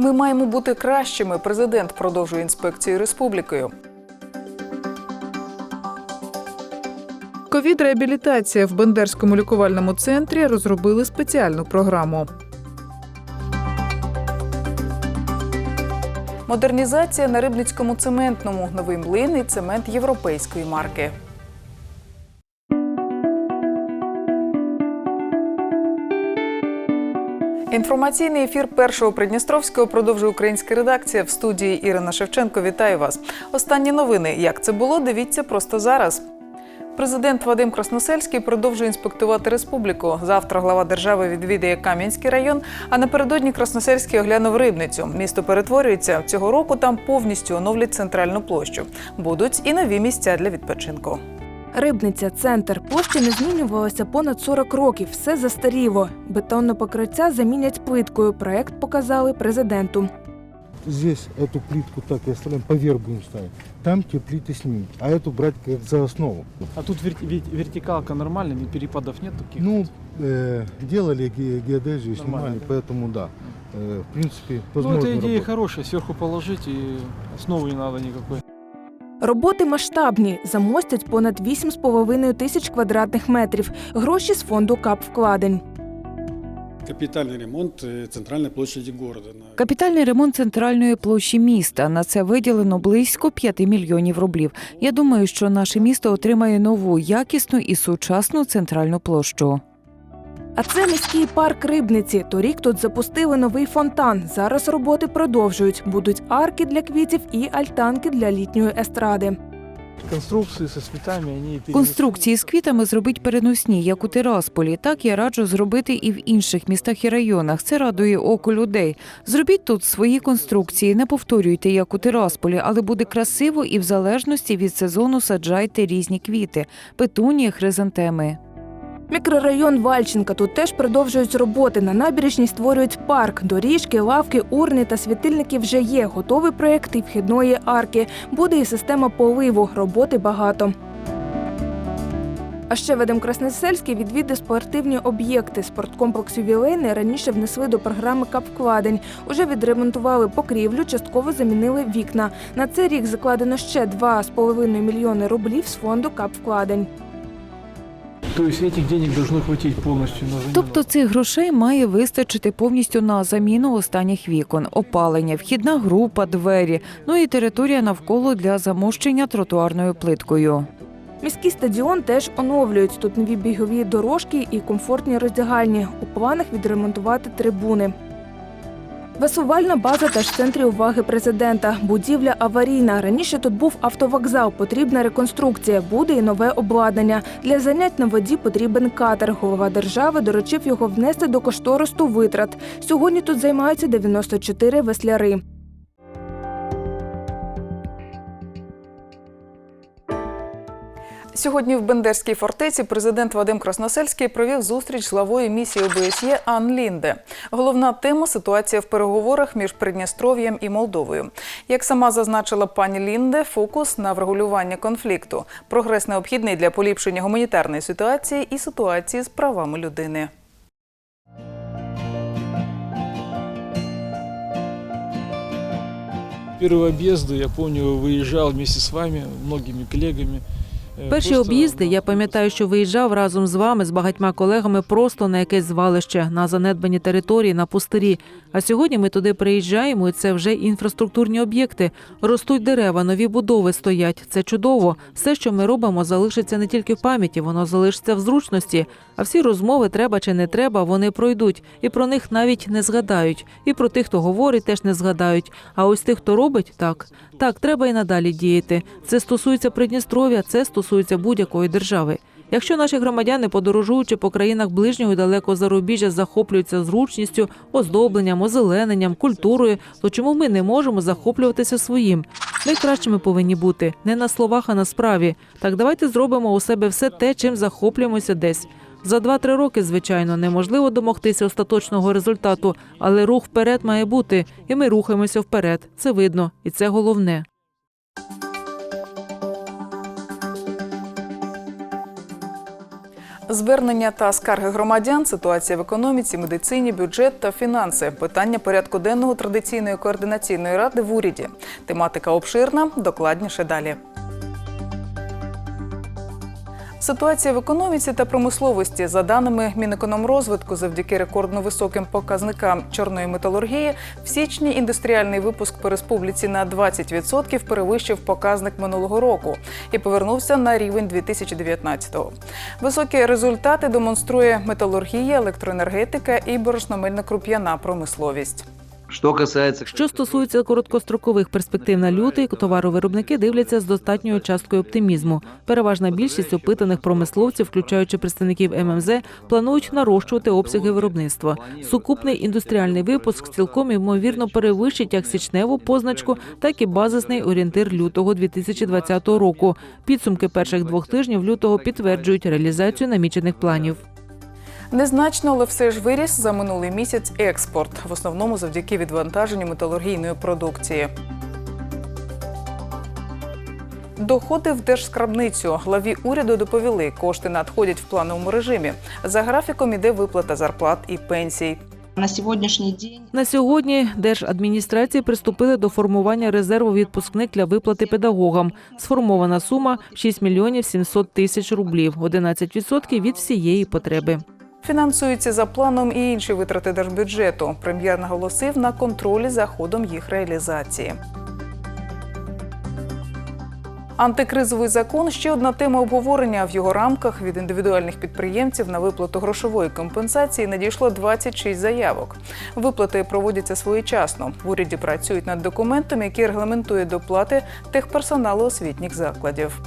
Ми маємо бути кращими. Президент продовжує інспекцію республікою. Ковід-реабілітація в Бендерському лікувальному центрі розробили спеціальну програму. Модернізація на Рибницькому цементному. Новий млин і цемент європейської марки. Інформаційний ефір першого Придністровського продовжує українська редакція в студії Ірина Шевченко. Вітаю вас. Останні новини. Як це було? Дивіться просто зараз. Президент Вадим Красносельський продовжує інспектувати республіку. Завтра глава держави відвідає Кам'янський район. А напередодні Красносельський оглянув рибницю. Місто перетворюється цього року. Там повністю оновлять центральну площу. Будуть і нові місця для відпочинку. Рибниця, центр. Площа не змінювалася понад 40 років. Все застаріло. Бетонне покриття замінять плиткою. Проект показали президенту. Здесь эту плитку так и оставляем, поверх будем ставить. Там те плиты снимем, а эту брать как за основу. А тут вер- вер- вертикалка нормальная, ни перепадов нет таких? Ну, э, делали ге- геодезию, Нормально, снимали, поэтому да. Э, в принципе, ну, возможно эта идея работать. хорошая, сверху положить и основы не надо никакой. Роботи масштабні. Замостять понад 8,5 тисяч квадратних метрів. Гроші з фонду КАП вкладень. Капітальний ремонт е, центральної города. На Капітальний ремонт центральної площі міста. На це виділено близько 5 мільйонів рублів. Я думаю, що наше місто отримає нову якісну і сучасну центральну площу. А це міський парк Рибниці. Торік тут запустили новий фонтан. Зараз роботи продовжують. Будуть арки для квітів і альтанки для літньої естради. Конструкції з квітами зробить переносні, як у Тирасполі. Так я раджу зробити і в інших містах і районах. Це радує око людей. Зробіть тут свої конструкції, не повторюйте, як у Тирасполі, але буде красиво і в залежності від сезону саджайте різні квіти, петунії, хризантеми. Мікрорайон Вальченка. Тут теж продовжують роботи. На набережній створюють парк. Доріжки, лавки, урни та світильники вже є. Готовий проєкт і вхідної арки. Буде і система поливу. Роботи багато. А ще Вадим Красносельський відвідав спортивні об'єкти. Спорткомплекс ювілейний раніше внесли до програми капвкладень. Уже відремонтували покрівлю, частково замінили вікна. На цей рік закладено ще 2,5 мільйони рублів з фонду капвкладень. То есть этих денег должно хватить полностью на замену. Тобто цих грошей має вистачити повністю на заміну останніх вікон, опалення, вхідна група, двері, ну і територія навколо для замощення тротуарною плиткою. Міський стадіон теж оновлюють. Тут нові бігові дорожки і комфортні роздягальні. У планах відремонтувати трибуни. Весувальна база теж в центрі уваги президента. Будівля аварійна. Раніше тут був автовокзал, потрібна реконструкція. Буде і нове обладнання. Для занять на воді потрібен катер. Голова держави доручив його внести до коштористу витрат. Сьогодні тут займаються 94 весляри. Сьогодні в Бендерській фортеці президент Вадим Красносельський провів зустріч з главою місії ОБСЄ Ан Лінде. Головна тема ситуація в переговорах між Придністров'ям і Молдовою. Як сама зазначила пані Лінде, фокус на врегулювання конфлікту. Прогрес необхідний для поліпшення гуманітарної ситуації і ситуації з правами людини. Первые объезды, я помню, выезжал вместе с вами, многими коллегами. Перші об'їзди я пам'ятаю, що виїжджав разом з вами, з багатьма колегами, просто на якесь звалище, на занедбані території, на пустирі. А сьогодні ми туди приїжджаємо, і це вже інфраструктурні об'єкти. Ростуть дерева, нові будови стоять. Це чудово. Все, що ми робимо, залишиться не тільки в пам'яті, воно залишиться в зручності. А всі розмови, треба чи не треба, вони пройдуть. І про них навіть не згадають. І про тих, хто говорить, теж не згадають. А ось тих, хто робить, так. Так, треба і надалі діяти. Це стосується Придністров'я, це стосується будь-якої держави. Якщо наші громадяни, подорожуючи по країнах ближнього і далекого зарубіжжя, захоплюються зручністю, оздобленням, озелененням, культурою, то чому ми не можемо захоплюватися своїм? Ми кращими повинні бути не на словах, а на справі. Так давайте зробимо у себе все те, чим захоплюємося десь. За 2-3 роки, звичайно, неможливо домогтися остаточного результату, але рух вперед має бути, і ми рухаємося вперед. Це видно, і це головне. Звернення та скарги громадян, ситуація в економіці, медицині, бюджет та фінанси. Питання порядку денного традиційної координаційної ради в уряді. Тематика обширна, докладніше далі. Ситуація в економіці та промисловості за даними Мінекономрозвитку, завдяки рекордно високим показникам чорної металургії, в січні індустріальний випуск по республіці на 20% перевищив показник минулого року і повернувся на рівень 2019-го. Високі результати демонструє металургія, електроенергетика і борошномельно-круп'яна промисловість. Что касается Що стосується короткострокових перспектив на лютий, товаровиробники дивляться з достатньою часткою оптимізму. Переважна більшість опитаних промисловців, включаючи представників ММЗ, планують нарощувати обсяги виробництва. Сукупний індустріальний випуск цілком ймовірно перевищить як січневу позначку, так і базисний орієнтир лютого 2020 року. Підсумки перших двох тижнів лютого підтверджують реалізацію намічених планів. Незначно, але все ж виріс за минулий місяць експорт, в основному завдяки відвантаженню металургійної продукції. Доходи в держскрабницю. Главі уряду доповіли, кошти надходять в плановому режимі. За графіком іде виплата зарплат і пенсій. На сегодняшний день На сьогодні держадміністрації приступили до формування резерву відпускник для виплати педагогам. Сформована сума 6 мільйонів 700 тисяч рублів, 11% від всієї потреби. Фінансуються за планом і інші витрати держбюджету. Прем'єр наголосив на контролі за ходом їх реалізації. Антикризовий закон ще одна тема обговорення. В його рамках від індивідуальних підприємців на виплату грошової компенсації надійшло 26 заявок. Виплати проводяться своєчасно. В уряді працюють над документом, який регламентує доплати техперсоналу освітніх закладів.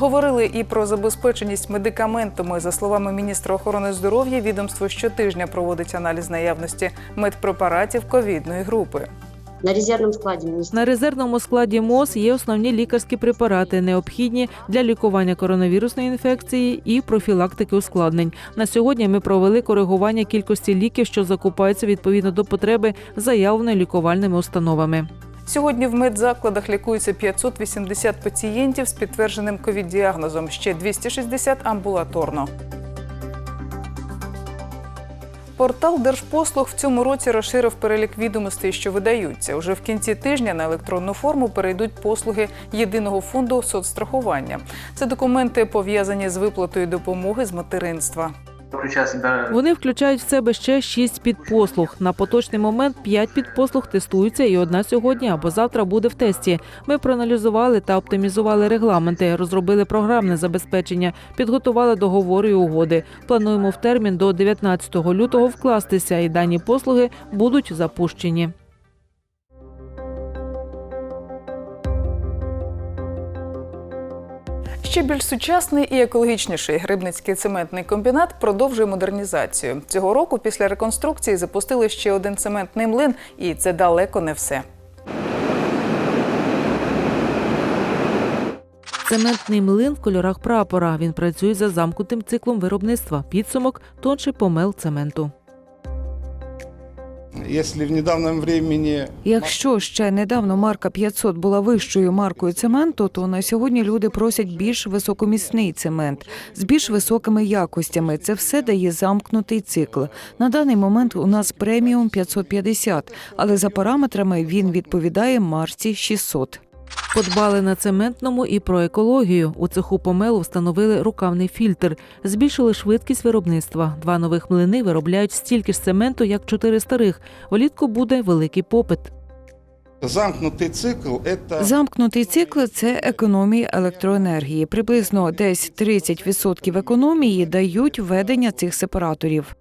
Говорили і про забезпеченість медикаментами. За словами міністра охорони здоров'я, відомство щотижня проводить аналіз наявності медпрепаратів ковідної групи. на резервном складе министерства На резервному складі МОЗ є основні лікарські препарати, необхідні для лікування коронавірусної інфекції і профілактики ускладнень. На сьогодні ми провели коригування кількості ліків, що закупаються відповідно до потреби, заявленої лікувальними установами. Сьогодні в медзакладах лікується 580 пацієнтів з підтвердженим ковід-діагнозом, ще 260 амбулаторно. Портал Держпослуг в цьому році розширив перелік відомостей, що видаються. Уже в кінці тижня на електронну форму перейдуть послуги єдиного фонду соцстрахування. Це документи пов'язані з виплатою допомоги з материнства. Вони включають в себе ще шість підпослуг. На поточний момент п'ять підпослуг тестуються, і одна сьогодні або завтра буде в тесті. Ми проаналізували та оптимізували регламенти, розробили програмне забезпечення, підготували договори і угоди. Плануємо в термін до 19 лютого вкластися, і дані послуги будуть запущені. Ще більш сучасний і екологічніший грибницький цементний комбінат продовжує модернізацію. Цього року після реконструкції запустили ще один цементний млин, і це далеко не все. Цементний млин в кольорах прапора. Він працює за замкнутим циклом виробництва. Підсумок тонший помел цементу. Если в недавнем времени Якщо ще недавно марка 500 була вищою маркою цементу, то на сьогодні люди просять більш високомісний цемент з більш високими якостями. Це все дає замкнутий цикл. На даний момент у нас преміум 550, але за параметрами він відповідає марці 600. Подбали на цементному і про екологію. У цеху помелу встановили рукавний фільтр, збільшили швидкість виробництва. Два нових млини виробляють стільки ж цементу, як чотири старих. Влітку буде великий попит. замкнутый цикл – это Замкнутий цикл це економія електроенергії. Приблизно десь 30% економії дають введення цих сепараторів.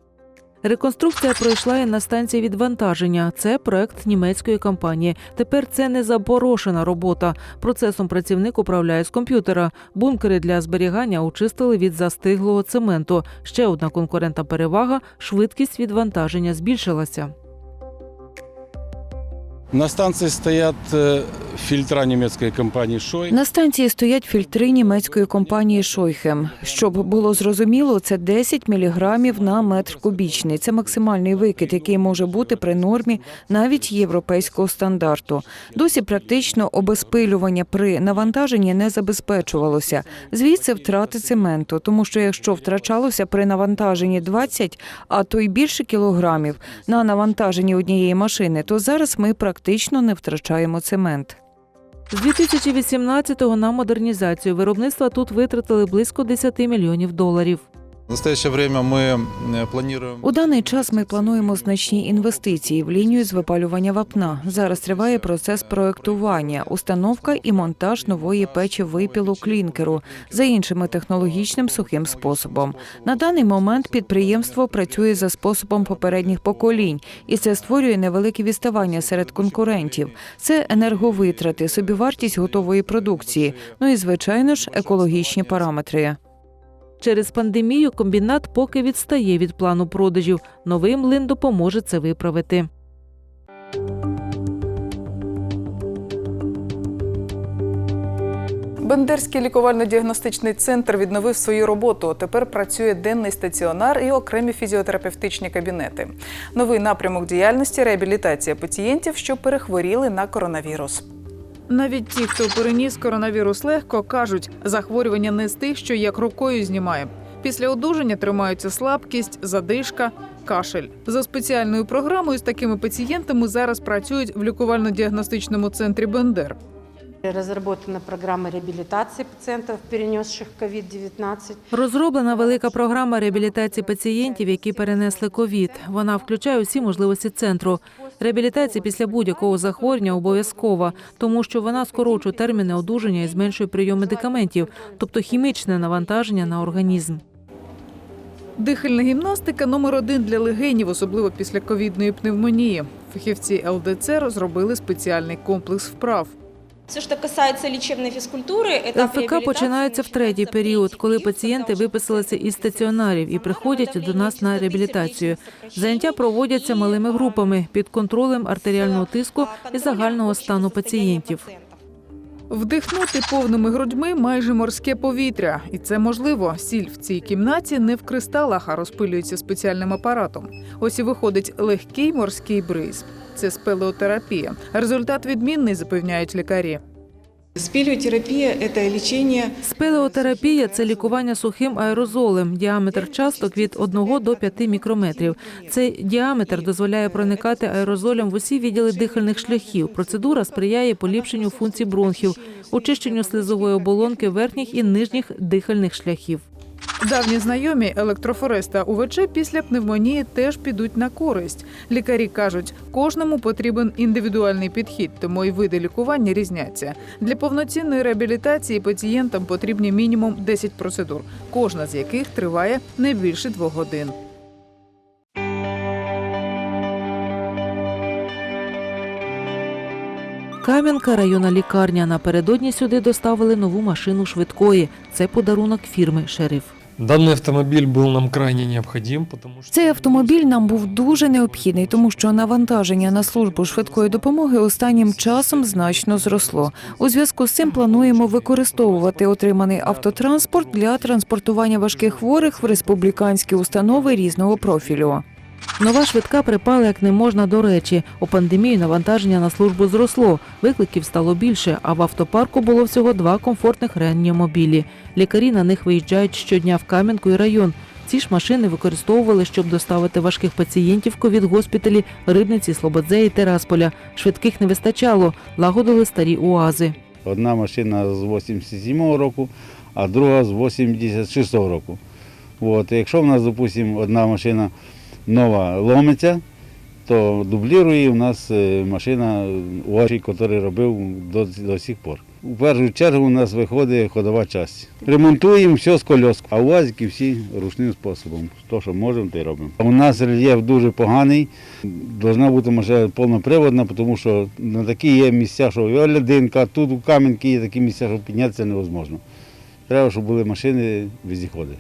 Реконструкція пройшла і на станції відвантаження. Це проект німецької компанії. Тепер це не заборошена робота. Процесом працівник управляє з комп'ютера. Бункери для зберігання очистили від застиглого цементу. Ще одна конкурентна перевага швидкість відвантаження збільшилася. На станции стоят э, фильтра немецкой компании «Шой». На станції стоять фільтри німецької компанії Шойхем. Щоб було зрозуміло, це 10 міліграмів на метр кубічний. Це максимальний викид, який може бути при нормі навіть європейського стандарту. Досі практично обезпилювання при навантаженні не забезпечувалося. Звідси втрати цементу, тому що якщо втрачалося при навантаженні 20, а то й більше кілограмів на навантаженні однієї машини, то зараз ми практично не втрачаємо цемент. З 2018-го на модернізацію виробництва тут витратили близько 10 мільйонів доларів. У даний час ми плануємо значні інвестиції в лінію з випалювання вапна. Зараз триває процес проектування, установка і монтаж нової печі випілу клінкеру за іншим технологічним сухим способом. На даний момент підприємство працює за способом попередніх поколінь, і це створює невелике відставання серед конкурентів. Це енерговитрати, собівартість готової продукції. Ну і звичайно ж екологічні параметри. Через пандемію комбінат поки відстає від плану продажів. Новий млин допоможе це виправити. Бендерський лікувально-діагностичний центр відновив свою роботу. Тепер працює денний стаціонар і окремі фізіотерапевтичні кабінети. Новий напрямок діяльності реабілітація пацієнтів, що перехворіли на коронавірус. Навіть ті, хто переніс коронавірус легко, кажуть, захворювання не з тих, що як рукою знімає. Після одужання тримаються слабкість, задишка, кашель. За спеціальною програмою з такими пацієнтами зараз працюють в лікувально-діагностичному центрі Бендер. Разработана программа реабилитации пациентов, перенесших COVID-19. Розроблена велика програма реабілітації пацієнтів, які перенесли ковід. Вона включає усі можливості центру. Реабілітація після будь-якого захворювання обов'язкова, тому що вона скорочує терміни одужання і зменшує прийом медикаментів, тобто хімічне навантаження на організм. Дихальна гімнастика номер один для легенів, особливо після ковідної пневмонії. Фахівці ЛДЦ розробили спеціальний комплекс вправ. Все, що касається лічебної фізкультури, ЛФК починається в третій період, коли пацієнти виписалися із стаціонарів і приходять до нас на реабілітацію. Заняття проводяться малими групами під контролем артеріального тиску і загального стану пацієнтів. Вдихнути повними грудьми майже морське повітря, і це можливо. Сіль в цій кімнаті не в кристалах, а розпилюється спеціальним апаратом. Ось і виходить легкий морський бриз. Це спелеотерапія. Результат відмінний, запевняють лікарі. Спелеотерапия – це лечение Спелеотерапія це лікування сухим аерозолем. Діаметр часток від 1 до 5 мікрометрів. Цей діаметр дозволяє проникати аерозолем в усі відділи дихальних шляхів. Процедура сприяє поліпшенню функцій бронхів, очищенню слизової оболонки верхніх і нижніх дихальних шляхів. Давні знайомі електрофореста УВЧ після пневмонії теж підуть на користь. Лікарі кажуть, кожному потрібен індивідуальний підхід, тому й види лікування різняться. Для повноцінної реабілітації пацієнтам потрібні мінімум 10 процедур, кожна з яких триває не більше двох годин. Кам'янка районна лікарня. Напередодні сюди доставили нову машину швидкої. Це подарунок фірми Шериф. Данный автомобиль был нам крайне необходим, потому что... Цей автомобіль нам був дуже необхідний, тому що навантаження на службу швидкої допомоги останнім часом значно зросло. У зв'язку з цим плануємо використовувати отриманий автотранспорт для транспортування важких хворих в республіканські установи різного профілю. Нова швидка припала як не можна до речі. У пандемію навантаження на службу зросло, викликів стало більше, а в автопарку було всього два комфортних реанімобілі. Лікарі на них виїжджають щодня в Кам'янку і район. Ці ж машини використовували, щоб доставити важких пацієнтів ковід-госпіталі Рибниці, Слободзеї, Терасполя. Швидких не вистачало, лагодили старі УАЗи. Одна машина з 87-го року, а друга з 86-го року. От, якщо в нас, допустимо, одна машина нова ломиться, то дублірує у нас е, машина УАЗ, який робив до, до сих пор. У першу чергу у нас виходить ходова частина. Ремонтуємо все з кольос, а УАЗики всі ручним способом. То, що можемо, те й робимо. У нас рельєф дуже поганий. Должна бути машина повноприводна, тому що на такі є місця, що лядинка, тут у Кам'янки є такі місця, що піднятися невозможно. Треба, щоб були машини віздіходи.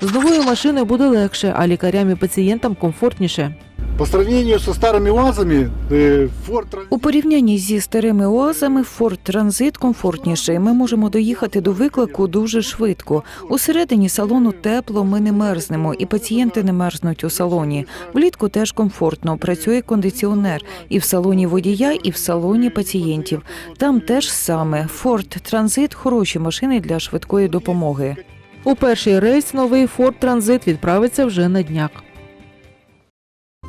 З новою машиною буде легше, а лікарям і пацієнтам комфортніше. По сравнению со старыми УАЗами, э, Ford Transit У порівнянні зі старими УАЗами Ford Transit комфортніший. Ми можемо доїхати до виклику дуже швидко. Усередині салону тепло, ми не мерзнемо, і пацієнти не мерзнуть у салоні. Влітку теж комфортно. Працює кондиціонер і в салоні водія, і в салоні пацієнтів. Там теж саме Ford Transit – хороші машини для швидкої допомоги. У перший рейс новий Форд Транзит відправиться вже на дняк.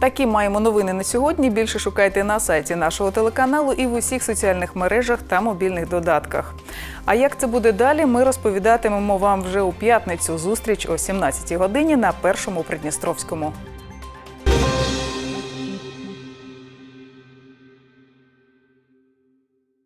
Такі маємо новини на сьогодні. Більше шукайте на сайті нашого телеканалу і в усіх соціальних мережах та мобільних додатках. А як це буде далі, ми розповідатимемо вам вже у п'ятницю. Зустріч о 17 годині на першому Придністровському.